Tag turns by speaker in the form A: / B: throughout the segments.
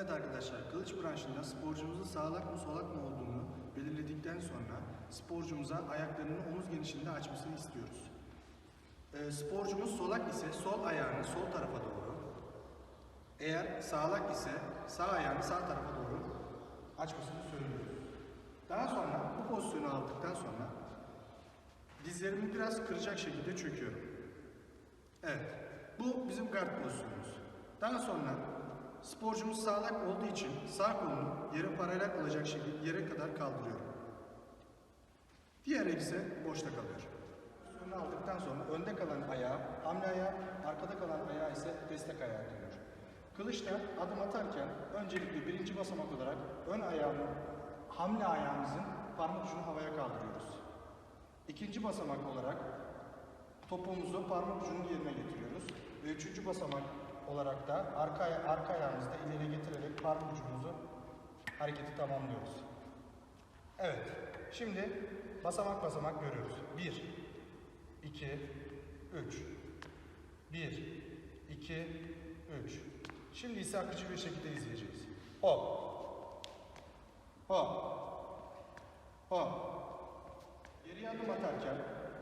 A: arkadaşlar kılıç branşında sporcumuzun sağlak mı solak mı olduğunu belirledikten sonra sporcumuza ayaklarını omuz genişliğinde açmasını istiyoruz. Ee, sporcumuz solak ise sol ayağını sol tarafa doğru, eğer sağlak ise sağ ayağını sağ tarafa doğru açmasını söylüyoruz. Daha sonra bu pozisyonu aldıktan sonra dizlerimi biraz kıracak şekilde çöküyorum. Evet, bu bizim guard pozisyonumuz. Daha sonra sporcumuz sağlak olduğu için sağ kolunu yere paralel olacak şekilde yere kadar kaldırıyorum. Diğer el ise boşta kalıyor. Pozisyonu aldıktan sonra önde kalan ayağı hamle ayağı, arkada kalan ayağı ise destek ayağı deniyor. Kılıçta adım atarken öncelikle birinci basamak olarak ön ayağını, hamle ayağımızın parmak ucunu havaya kaldırıyoruz. İkinci basamak olarak topuğumuzu parmak ucunun yerine getiriyoruz. Ve üçüncü basamak olarak da arka, arka ayağımızı da ileri getirerek parmak ucumuzu hareketi tamamlıyoruz. Evet, şimdi basamak basamak görüyoruz. 1, 2, 3. 1, 2, 3. Şimdi ise akıcı bir şekilde izleyeceğiz. Hop. Hop. Hop. Geriye adım atarken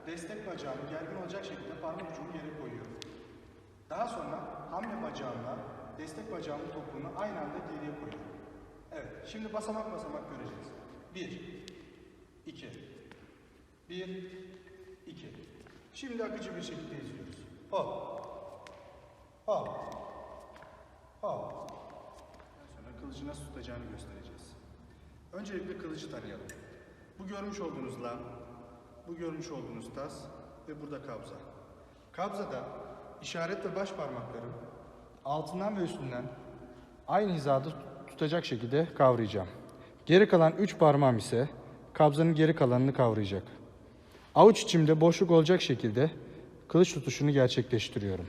A: destek bacağını gergin olacak şekilde parmak ucunu yere koyuyorum. Daha sonra hamle bacağımla destek bacağımın topuğunu aynı anda geriye koyuyorum. Evet, şimdi basamak basamak göreceğiz. 1, 2, 1, 2. Şimdi akıcı bir şekilde izliyoruz. Hop, hop, hop. Sonra kılıcı nasıl tutacağını göstereceğiz. Öncelikle kılıcı tanıyalım. Bu görmüş olduğunuz lam, bu görmüş olduğunuz tas ve burada kabza. Kabzada işaret ve baş parmaklarım altından ve üstünden aynı hizada tut- tutacak şekilde kavrayacağım. Geri kalan üç parmağım ise kabzanın geri kalanını kavrayacak. Avuç içimde boşluk olacak şekilde kılıç tutuşunu gerçekleştiriyorum.